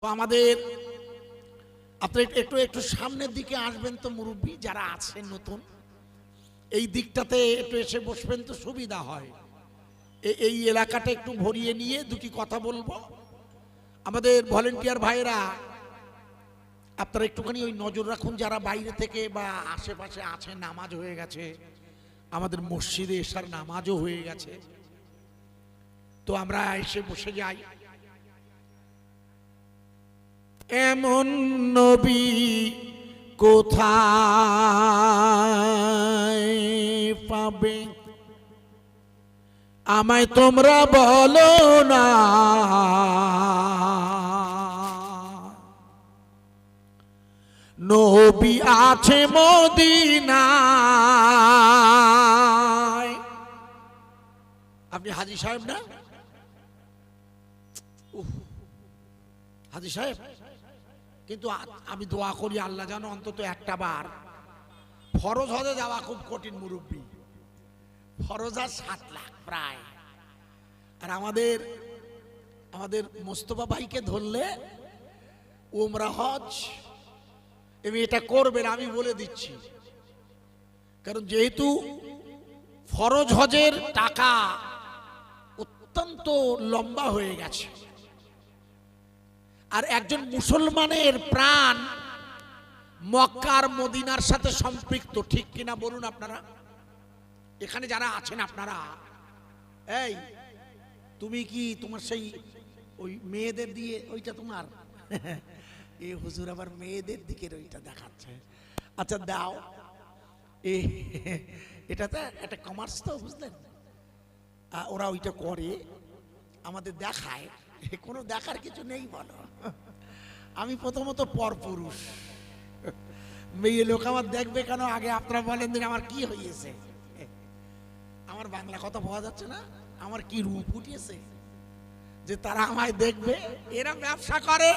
তো আমাদের, আপনি একটু- একটু সামনের দিকে আসবেন তো মুরব্বী, যারা আছেন নতুন, এই দিকটাতে একটু এসে বসবেন তো সুবিধা হয়। এই এলাকাটা একটু ভরিয়ে নিয়ে দুটি কথা বলব। আমাদের ভলেন্টিয়ার ভাইয়েরা, আপনারা একটুখানি ওই নজর রাখুন, যারা বাইরে থেকে বা আশেপাশে আছে, নামাজ হয়ে গেছে, আমাদের মসজিদে এসার নামাজও হয়ে গেছে। তো আমরা এসে বসে যাই। এমন নবী কোথায় পাবে? আমায় তোমরা বলো না। নবী আছে মদিনায়। আপনি হাজি সাহেব না? হাজি সাহেব। কিন্তু আমি দোয়া করি আল্লাহ জানো অন্তত একটা বার ফরজ হজে যাওয়া খুব কঠিন মুরব্বী। ফরজ আর সাত লাখ প্রায়। আর আমাদের আমাদের মোস্তফা ভাইকে ধরলে উমরা হজ এমনি এটা করবেন আমি বলে দিচ্ছি। কারণ যেহেতু ফরজ হজের টাকা অত্যন্ত লম্বা হয়ে গেছে। আর একজন মুসলমানের প্রাণ মক্কার মদিনার সাথে সম্পৃক্ত, ঠিক কিনা বলুন আপনারা? এখানে যারা আছেন আপনারা, এই, তুমি কি তোমার সেই ওই মেয়েদের দিয়ে, ওইটা তোমার? এ হুজুর আবার মেয়েদের দিকের ওইটা দেখাচ্ছে। আচ্ছা দাও। এ, এটা তো একটা কমার্স তো, বুঝলেন? ওরা ওইটা করে, আমাদের দেখায়। কোনো দেখার কিছু নেই বলো। আমি প্রথমত পরপুরুষ। মেয়ে লোক আমার দেখবে কেন? আগে আপনারা বলেন দিন আমার কি হয়েছে আমার বাংলা কথা পাওয়া যাচ্ছে না, আমার কি রূপ উঠিয়েছে? যে তারা আমায় দেখবে, এরা ব্যবসা করে,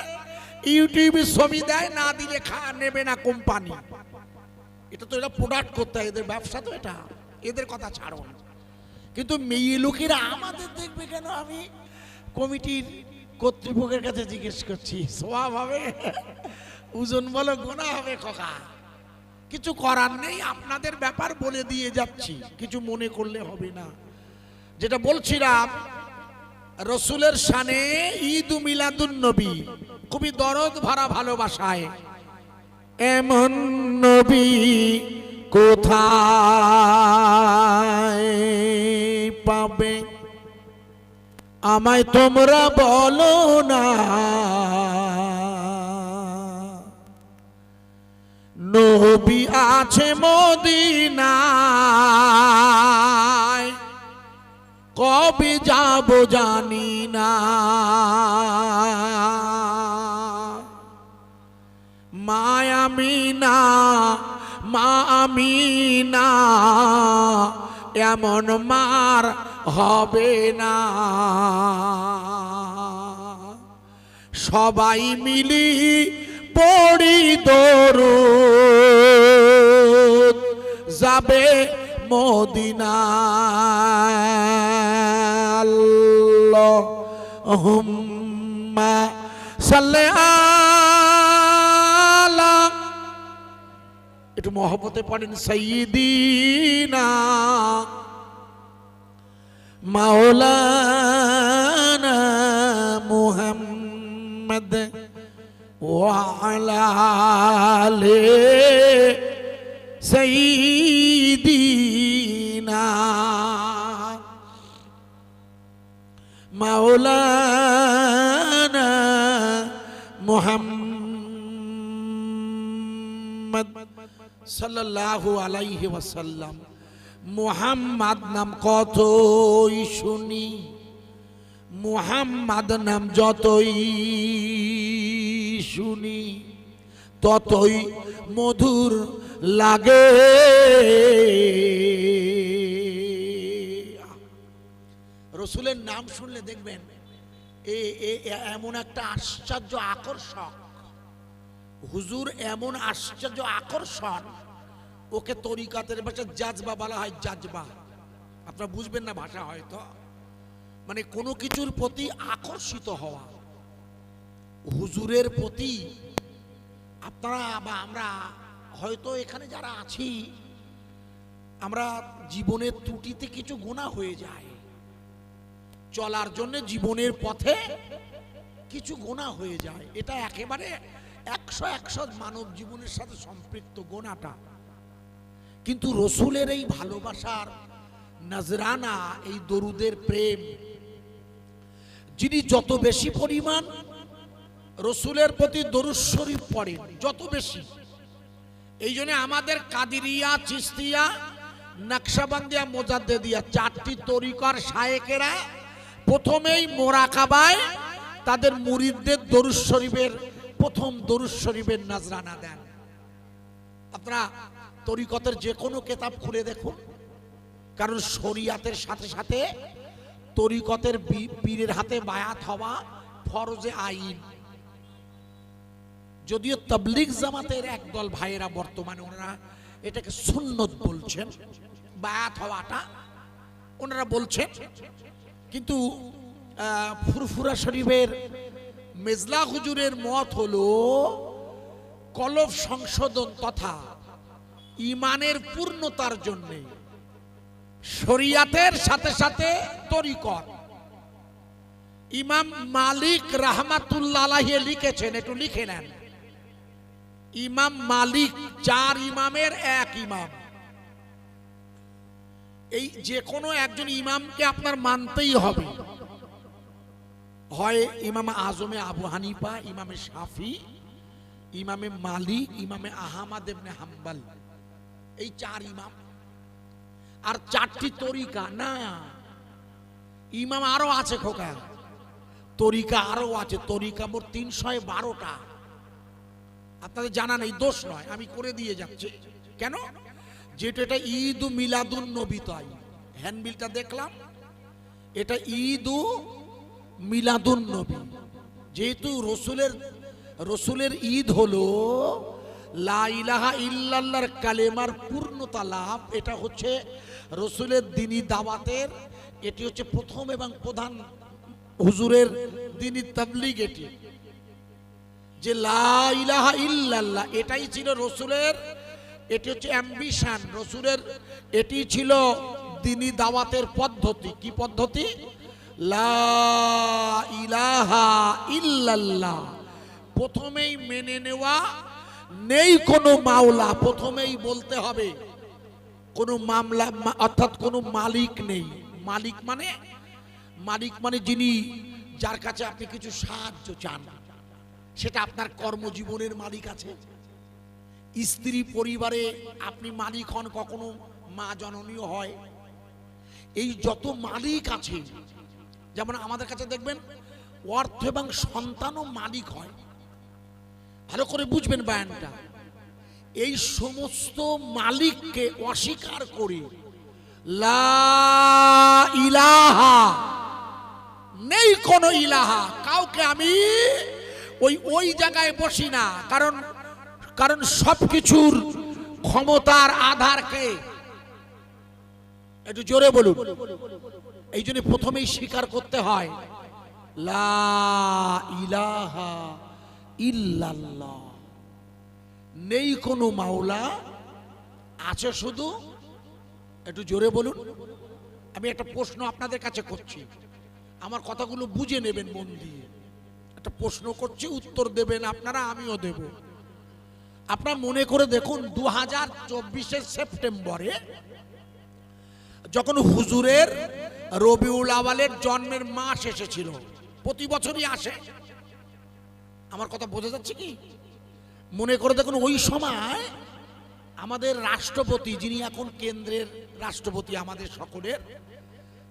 ইউটিউবে ছবি দেয়, না দিলে খা, নেবে না কোম্পানি। এটা তো এরা প্রোডাক্ট করতে হয়, এদের ব্যবসা তো এটা। এদের কথা ছাড়ুন। কিন্তু মেয়ে লোকেরা আমাদের দেখবে কেন? আমি কমিটির কর্তৃপক্ষের কাছে জিজ্ঞেস করছি সোয়াব হবে? ওজন বলো, গোনা হবে খোকা। কিছু করার নেই, আপনাদের ব্যাপার বলে দিয়ে যাচ্ছি। কিছু মনে করলে হবে না। যেটা বলছিলাম, রসুলের সানে ঈদ মিলাদুন নবী খুবই দরদ ভরা ভালোবাসায়। এমন নবী কোথায় পাবে? আমায় তোমরা বলো না। নবী আছে মদিনায়, কবে যাব জানি না। মায়ামিনা মা আমিনা, এমন মার হবে না। সবাই মিলি পড়ি দরুদ, যাবে মদিনা আল্লাহুম্মা সাল্লি আলা। একটু মহব্বতে পড়েন, সাইয়্যিদিনা। মাওলানা মুহাম্মদ ওয়ালা আলে সাইয়িদিনা মাওলানা মুহাম্মদ সাল্লাল্লাহু আলাইহি ওয়াসাল্লাম মুহাম্মদ নাম কতই শুনি? মুহাম্মদ নাম যতই শুনি, ততই মধুর লাগে। রসুলের নাম শুনলে দেখবেন এমন একটা আশ্চর্য আকর্ষক। হুজুর এমন আশ্চর্য আকর্ষণ ওকে তরিকাতের ভাষা জাজবা বলা হয় জাজবা। আপনারা বুঝবেন না ভাষা হয়তো। মানে কোনো কিছুর প্রতি আকর্ষিত হওয়া। হুজুরের প্রতি আপনারা বা আমরা হয়তো এখানে যারা আছি, আমরা জীবনের ত্রুটিতে কিছু গোনা হয়ে যায়। চলার জন্য জীবনের পথে কিছু গোনা হয়ে যায়। এটা একেবারে একশো একশো মানব জীবনের সাথে সম্পৃক্ত গোনাটা। কিন্তু রসুলের এই ভালোবাসার নজরানা, এই দরুদের প্রেম, যিনি যত বেশি পরিমাণ রসুলের প্রতি দরুদ শরীফ পড়েন, যত বেশি। এই জন্য আমাদের কাদিরিয়া চিস্তিয়া নকশাবান্দিয়া, মোজাদ্দেদিয়া চারটি তরিকার শায়েকেরা প্রথমেই মোরাকাবায় তাদের মুরিদদের দরুদ শরীফের প্রথম দরুদ শরীফের নজরানা দেন। আপনারা তরিকতের যে কোনো কেতাব খুলে দেখুন। কারণ শরিয়াতের সাথে সাথে তরিকতের পীরের হাতে বায়াত হওয়া ফরজে আইন। যদিও তবলিগ জামাতের একদল ভাইয়েরা বর্তমানে ওনারা এটাকে সুন্নত বলছেন, বায়াত হওয়াটা ওনারা বলছেন। কিন্তু ফুরফুরা শরীফের মেজলা হুজুরের মত হলো কলব সংশোধন তথা ইমানের পূর্ণতার জন্যে। শরিয়াতের সাথে সাথে তরিকত ইমাম মালিক রাহমাতুল্লাহ লিখেছেন, একটু লিখে নেন। ইমাম মালিক চার ইমামের এক ইমাম। এই যে কোনো একজন ইমামকে আপনার মানতেই হবে। হয় ইমাম আজমে আবু হানিফা, ইমামে শাফি, ইমামে মালিক, ইমামে আহমাদ ইবনে হাম্বাল। এই চার ইমাম। আর চারটি তরিকা, না। ইমাম আরও আছে খোকা। তরিকা আরও আছে, তরিকা মোট তিনশো বারোটা। আপনাদের জানা নেই, দোষ নয়, আমি করে দিয়ে যাচ্ছি। কেন? যেটা এটা ঈদ মিলাদুন নবী তাই। হ্যান্ডবিলটা দেখলাম, এটা ঈদ মিলাদুন নবী। যেহেতু রসুলের রসুলের ঈদ হলো লা ইলাহা ইল্লাল্লাহর কালেমার পূর্ণতা লাভ, এটা হচ্ছে রসুলের দিনী দাওয়াতের, এটি হচ্ছে প্রথম এবং প্রধান হুজুরের দিনী তাবলিগ এটি। যে লা ইলাহা ইল্লাল্লাহ, এটাই ছিল রসুলের, এটি হচ্ছে অ্যাম্বিশন। রসুলের, এটি ছিল দিনী দাওয়াতের পদ্ধতি। কি পদ্ধতি? লা ইলাহা ইল্লাল্লাহ, প্রথমেই মেনে নেওয়া নেই কোনো মাওলা, প্রথমেই বলতে হবে, কোনো মামলা অর্থাৎ কোনো মালিক নেই। মালিক মানে? মালিক মানে যিনি, যার কাছে আপনি কিছু সাহায্য চান। সেটা আপনার কর্মজীবনের মালিক আছে। স্ত্রী পরিবারে আপনি মালিক হন, কখনো মা জননীয় হয়। এই যত মালিক আছে, যেমন আমাদের কাছে দেখবেন, অর্থ এবং সন্তানও মালিক হয়। ভালো করে বুঝবেন বায়ানটা। এই সমস্ত মালিককে অস্বীকার করে ইলাহা, নেই কোনো ইলাহা, কাউকে আমি ওই ওই জায়গায় বসি না। কারণ কারণ সবকিছুর ক্ষমতার আধারকে একটু জোরে বলুন। এই জন্য প্রথমেই স্বীকার করতে হয়, লা ইলাহা ইল্লাল্লাহ। নেই কোনো মাওলা, আছে শুধু, একটু জোরে বলুন, আমি একটা প্রশ্ন আপনাদের কাছে করছি। আমার কথাগুলো বুঝে নেবেন মন দিয়ে। একটা প্রশ্ন করছি, উত্তর দেবেন আপনারা, আমিও দেব। আপনারা মনে করে দেখুন দু হাজার চব্বিশের সেপ্টেম্বরে যখন হুজুরের রবিউল আওয়ালের জন্মের মাস এসেছিল, প্রতি বছরই আসে। আমার কথা বোঝা যাচ্ছে কি? মনে করে দেখুন, ওই সময় আমাদের রাষ্ট্রপতি, যিনি এখন কেন্দ্রের রাষ্ট্রপতি আমাদের সকলের,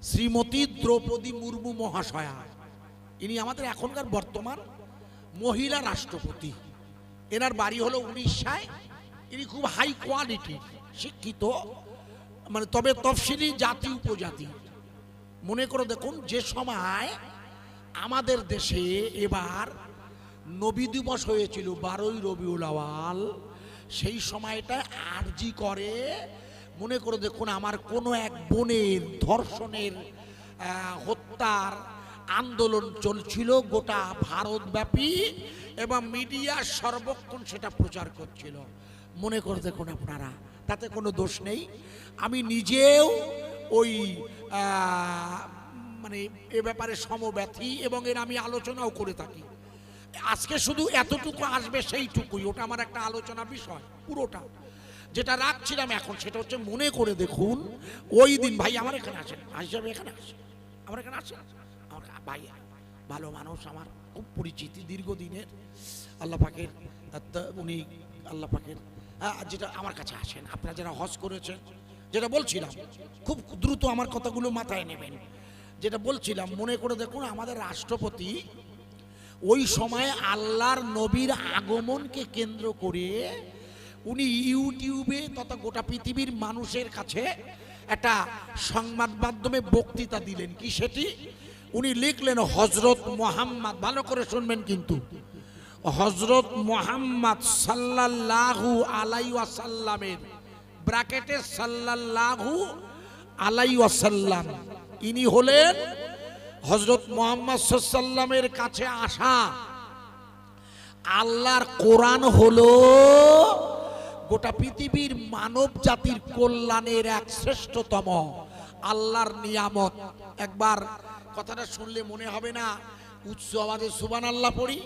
শ্রীমতী দ্রৌপদী মুর্মু মহাশয়া। ইনি আমাদের এখনকার বর্তমান মহিলা রাষ্ট্রপতি। এনার বাড়ি হলো উড়িষ্যায়। ইনি খুব হাই কোয়ালিটি শিক্ষিত মানে তবে তফসিলি জাতি, উপজাতি। মনে করে দেখুন, যে সময় আমাদের দেশে এবার নবী দিবস হয়েছিল বারোই রবিউল আওয়াল সেই সময়টা আরজি করে। মনে করে দেখুন, আমার কোনো এক বোনের ধর্ষণের হত্যার আন্দোলন চলছিল গোটা ভারতব্যাপী এবং মিডিয়া সর্বক্ষণ সেটা প্রচার করছিল। মনে করে দেখুন আপনারা, তাতে কোনো দোষ নেই। আমি নিজেও ওই মানে এ ব্যাপারে সমব্যথী এবং এর আমি আলোচনাও করে থাকি। আজকে শুধু এতটুকু আসবে সেইটুকুই, ওটা আমার একটা আলোচনা বিষয়, পুরোটা। যেটা রাখছিলাম এখন, সেটা হচ্ছে মনে করে দেখুন, ওই দিন, ভাই, আমার এখানে আসেন হিসাবে এখানে আসেন আমার এখানে আসেন। আমার ভাই, ভালো মানুষ আমার, খুব পরিচিতি দীর্ঘদিনের। আল্লাহ পাকের উনি আল্লাহ পাকের যেটা আমার কাছে আসেন, আপনারা যারা হজ করেছেন, যেটা বলছিলাম, খুব দ্রুত আমার কথাগুলো মাথায় নেবেন। যেটা বলছিলাম, মনে করে দেখুন, আমাদের রাষ্ট্রপতি ওই সময় আল্লাহর নবীর আগমনকে কেন্দ্র করে উনি ইউটিউবে তথা গোটা পৃথিবীর মানুষের কাছে একটা সংবাদ মাধ্যমে বক্তৃতা দিলেন। কি সেটি? উনি লিখলেন হজরত মোহাম্মদ, ভালো করে শুনবেন কিন্তু। হজরত মোহাম্মদ সাল্লাল্লাহু আলাই ওয়াসাল্লামের, ব্র্যাকেটে, সাল্লাল্লাহু আলাই ওয়াসাল্লাম, ইনি হলেন হজরত মোহাম্মদ সাল্লামের কাছে আসা। আল্লাহর কোরআন হলো গোটা পৃথিবীর মানব জাতির কল্যাণের এক শ্রেষ্ঠতম। আল্লাহর নিয়ামত। একবার কথাটা শুনলে মনে হবে না, উচ্চ আওয়াজে সুবান আল্লাহ পড়ি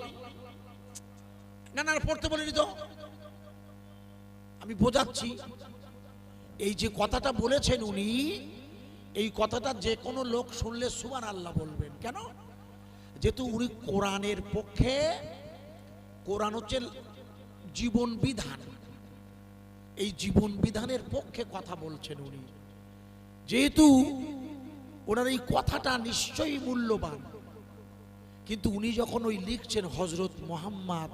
না না, পড়তে বলিনি তো। আমি বোঝাচ্ছি। এই যে কথাটা বলেছেন উনি এই কথাটা যে কোনো লোক শুনলে সুবান আল্লাহ বলবেন। কেন? যেহেতু উনি কোরআনের পক্ষে, কোরআন হচ্ছে জীবন বিধান। এই জীবন বিধানের পক্ষে কথা বলছেন উনি। যেহেতু ওনার এই কথাটা নিশ্চয়ই মূল্যবান, কিন্তু উনি যখন ওই লিখছেন হজরত মোহাম্মদ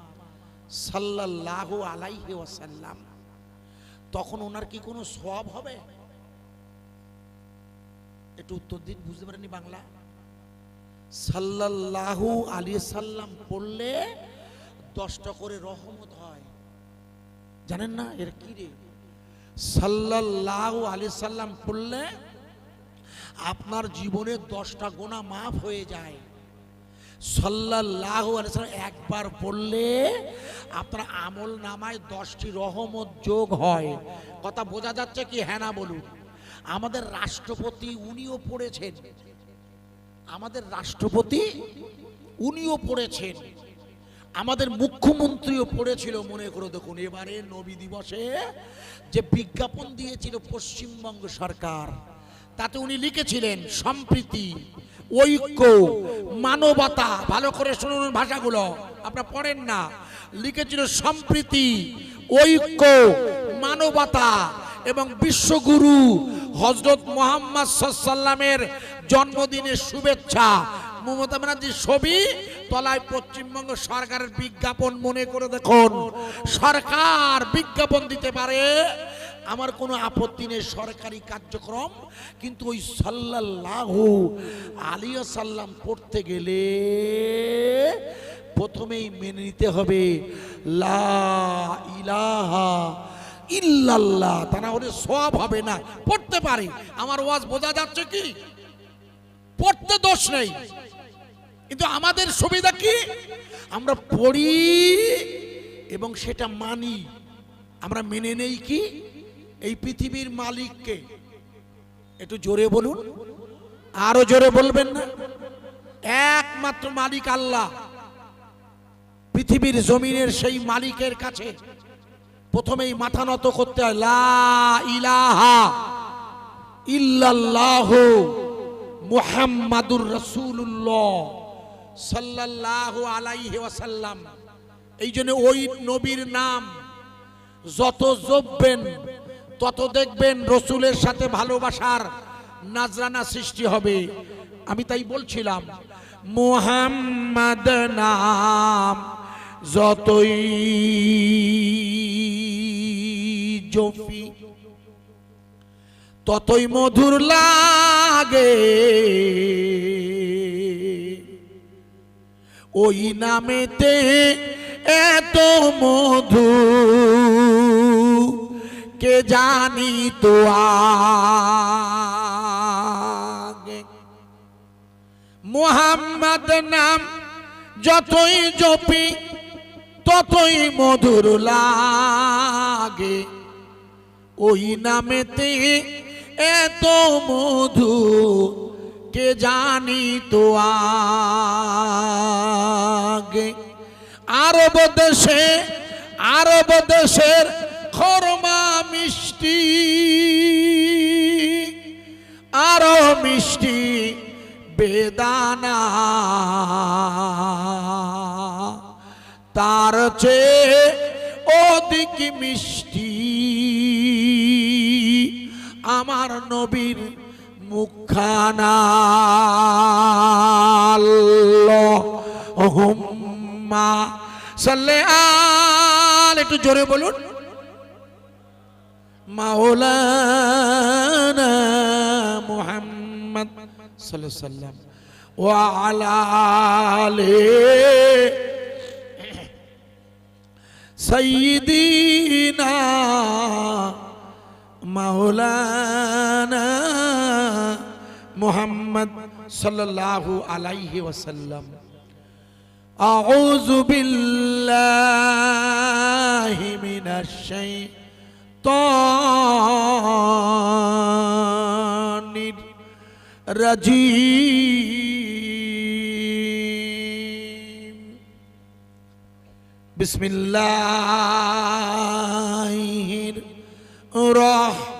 সাল্লাল্লাহু আলাইহি ওয়াসাল্লাম, তখন ওনার কি কোনো সব হবে? একটু উত্তর দিন, বুঝতে পারেনি বাংলা? সাল্লাল্লাহু আলী সাল্লাম পড়লে দশটা করে রহমত হয়। জানেন না এর কি রে? সাল্লাল্লাহু আলী সাল্লাম পড়লে আপনার জীবনে দশটা গোনা মাফ হয়ে যায়। সাল্লাল্লাহু আলাইহি সাল্লাম একবার বললে আপনার আমল নামায় দশটি রহমত যোগ হয়। কথা বোঝা যাচ্ছে কি? হ্যাঁ না বলুন। আমাদের রাষ্ট্রপতি উনিও পড়েছেন। আমাদের রাষ্ট্রপতি উনিও পড়েছেন। আমাদের মুখ্যমন্ত্রীও পড়েছিল, মনে করে দেখুন, এবারে নবী দিবসে যে বিজ্ঞাপন দিয়েছিল পশ্চিমবঙ্গ সরকার, তাতে উনি লিখেছিলেন, সম্প্রীতি, ঐক্য, মানবতা। ভালো করে শুনুন ভাষাগুলো, আপনারা পড়েন না। লিখেছিল, সম্প্রীতি, ঐক্য, মানবতা। এবং বিশ্বগুরু হজরত মোহাম্মদ সাল্লামের জন্মদিনের শুভেচ্ছা। মমতা ব্যানার্জির ছবি তলায় পশ্চিমবঙ্গ সরকারের বিজ্ঞাপন মনে করে দেখুন। সরকার বিজ্ঞাপন দিতে পারে, আমার কোনো আপত্তি নেই সরকারি কার্যক্রম, কিন্তু ওই সাল্লাল্লাহু আলিয়া সাল্লাম পড়তে গেলে প্রথমেই মেনে নিতে হবে, লা ইলাহা ইল্লাল্লাহ তা না হলে সব হবে না। পড়তে পারে। আমার ওয়াজ বোঝা যাচ্ছে কি? পড়তে দোষ নেই। কিন্তু আমাদের সুবিধা কি? আমরা পড়ি এবং সেটা মানি। আমরা মেনে নেই কি? এই পৃথিবীর মালিককে। একটু জোরে বলুন। আরও জোরে বলবেন না? একমাত্র মালিক আল্লাহ। পৃথিবীর জমিনের সেই মালিকের কাছে প্রথমেই মাথা নত করতে হয়, লা ইলাহা ইল্লাল্লাহু মুহাম্মাদুর রাসূলুল্লাহ সাল্লাল্লাহু আলাইহি ওয়াসাল্লাম। এই জন্য ওই নবীর নাম যত জপবেন, তত দেখবেন রসুলের সাথে ভালোবাসার নাজরানা সৃষ্টি হবে। আমি তাই বলছিলাম, মোহাম্মদ নাম যতই জফি। ততই মধুর লাগে। ওই নামেতে এত মধু, কে জানি তো মোহাম্মদ নাম যতই জপি, ততই মধুর লাগে। ওই নামেতে এত মধু, কে জানি তো আগে? আরব দেশে, আরব দেশের খরমা মিষ্টি, আরও মিষ্টি বেদানা। তার চেয়ে অধিক মিষ্টি আমার নবীর মুখানা সাল্লে আল, একটু জোরে বলুন। মাওলানা মুহাম্মদ সাল্লাল্লাহু আলাইহি সাল্লাম ওয়া আলা আলিহি مولانا محمد صلى الله عليه وسلم. أعوذ بالله من الشيطان الرجيم. بسم الله الرحمن الرحيم الرحمن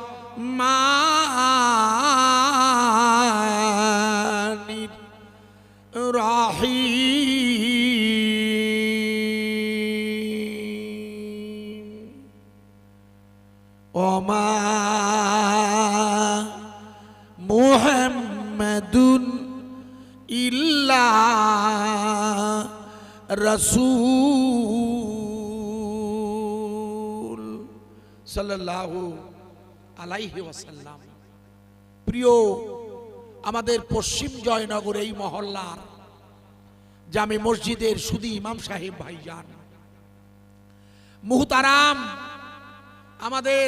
الرحيم وما محمد إلا رسول সাল্লাহ প্রিয়, আমাদের পশ্চিম জয়নগর এই মহল্লার জামে মসজিদের সুদী ইমাম সাহেব ভাই যান মুহতারাম, আমাদের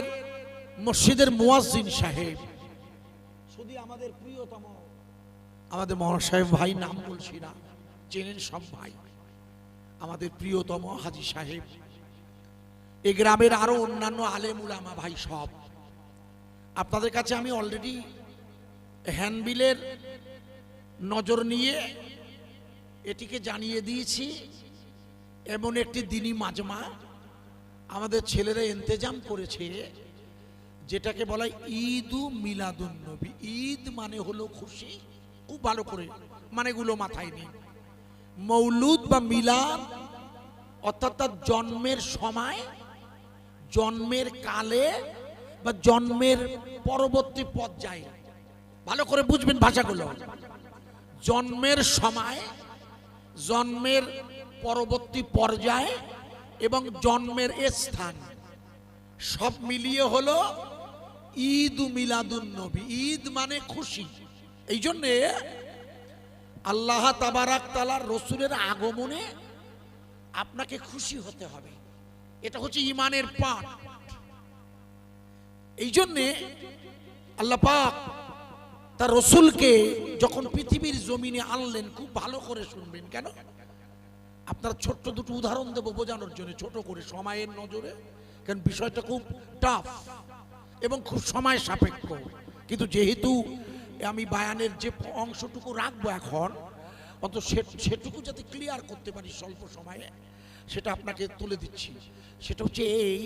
মসজিদের মুয়াজ্জিন সাহেব। সুদী আমাদের প্রিয়তম। আমাদের মহান ভাই, নাম বলছি না, চেনেন সব ভাই। আমাদের প্রিয়তম হাজি সাহেব। এই গ্রামের আরও অন্যান্য আলেম উলামা ভাই সব। আপনাদের কাছে আমি অলরেডি হ্যান্ডবিলের নজর নিয়ে এটিকে জানিয়ে দিয়েছি, এমন একটি দিনই মাজমা আমাদের ছেলেরা ইন্তেজাম করেছে, যেটাকে বলা হয় ঈদ মিলাদুন নবী। ঈদ মানে হলো খুশি, খুব ভালো করে, মানেগুলো মাথায় নেই মৌলুদ বা মিলাদ, অর্থাৎ তার জন্মের সময় জন্মের কালে বা জন্মের পরবর্তী পর্যায়ে ভালো করে বুঝবেন ভাষাগুলো। জন্মের সময়, জন্মের পরবর্তী পর্যায়ে এবং জন্মের স্থান। সব মিলিয়ে হলো ঈদ মিলাদুন নবী। ঈদ মানে খুশি। এই জন্যে আল্লাহ তাবারাক তালার রসুলের আগমনে আপনাকে খুশি হতে হবে। এটা হচ্ছে ইমানের পাঠ। এই জন্যে আল্লাহ পাক তার রসুলকে যখন পৃথিবীর জমিনে আনলেন, খুব ভালো করে শুনবেন। কেন? আপনার ছোট্ট দুটো উদাহরণ দেবো বোঝানোর জন্য, ছোট করে, সময়ের নজরে। কারণ বিষয়টা খুব টাফ এবং খুব সময় সাপেক্ষ। কিন্তু যেহেতু আমি বায়ানের যে অংশটুকু রাখব এখন অত সেটুকু যাতে ক্লিয়ার করতে পারি স্বল্প সময়ে, সেটা আপনাকে তুলে দিচ্ছি। সেটা হচ্ছে এই